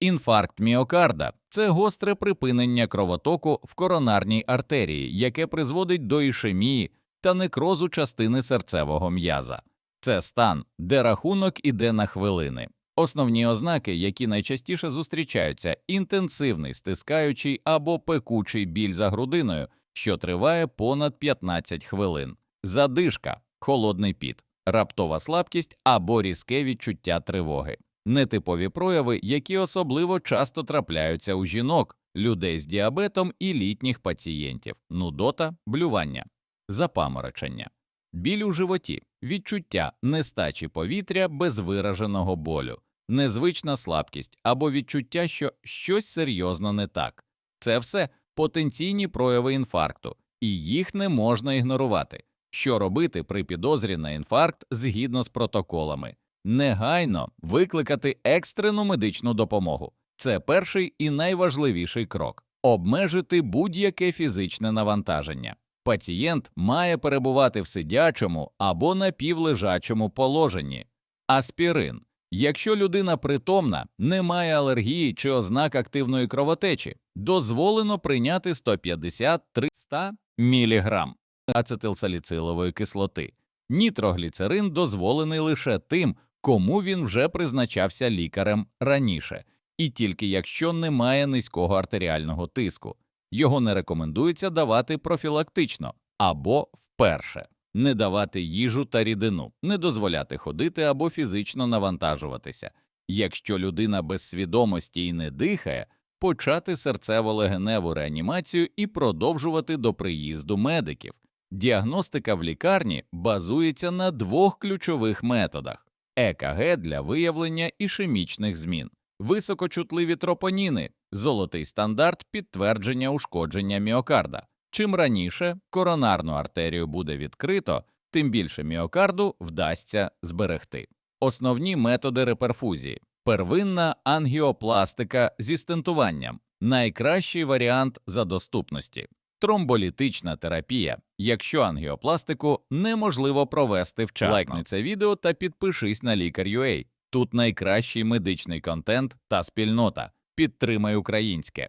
Інфаркт міокарда це гостре припинення кровотоку в коронарній артерії, яке призводить до ішемії та некрозу частини серцевого м'яза. Це стан, де рахунок іде на хвилини. Основні ознаки, які найчастіше зустрічаються, інтенсивний стискаючий або пекучий біль за грудиною, що триває понад 15 хвилин, задишка, холодний піт, раптова слабкість або різке відчуття тривоги, нетипові прояви, які особливо часто трапляються у жінок, людей з діабетом і літніх пацієнтів, нудота, блювання, запаморочення, біль у животі, відчуття нестачі повітря без вираженого болю, незвична слабкість або відчуття, що щось серйозно не так. Це все потенційні прояви інфаркту, і їх не можна ігнорувати. Що робити при підозрі на інфаркт згідно з протоколами? Негайно викликати екстрену медичну допомогу. Це перший і найважливіший крок обмежити будь-яке фізичне навантаження. Пацієнт має перебувати в сидячому або напівлежачому положенні. Аспірин. Якщо людина притомна, не має алергії чи ознак активної кровотечі, дозволено прийняти 150-300 мг ацетилсаліцилової кислоти. Нітрогліцерин дозволений лише тим, кому він вже призначався лікарем раніше, і тільки якщо немає низького артеріального тиску. Його не рекомендується давати профілактично або вперше, не давати їжу та рідину, не дозволяти ходити або фізично навантажуватися. Якщо людина без свідомості і не дихає, почати серцево-легеневу реанімацію і продовжувати до приїзду медиків. Діагностика в лікарні базується на двох ключових методах: ЕКГ для виявлення ішемічних змін, високочутливі тропоніни, золотий стандарт підтвердження ушкодження міокарда. Чим раніше коронарну артерію буде відкрито, тим більше міокарду вдасться зберегти. Основні методи реперфузії: первинна ангіопластика зі стентуванням, найкращий варіант за доступності. Тромболітична терапія, якщо ангіопластику неможливо провести вчасно. Лайкни це відео та підпишись на лікар.ua. Тут найкращий медичний контент та спільнота. Підтримай українське.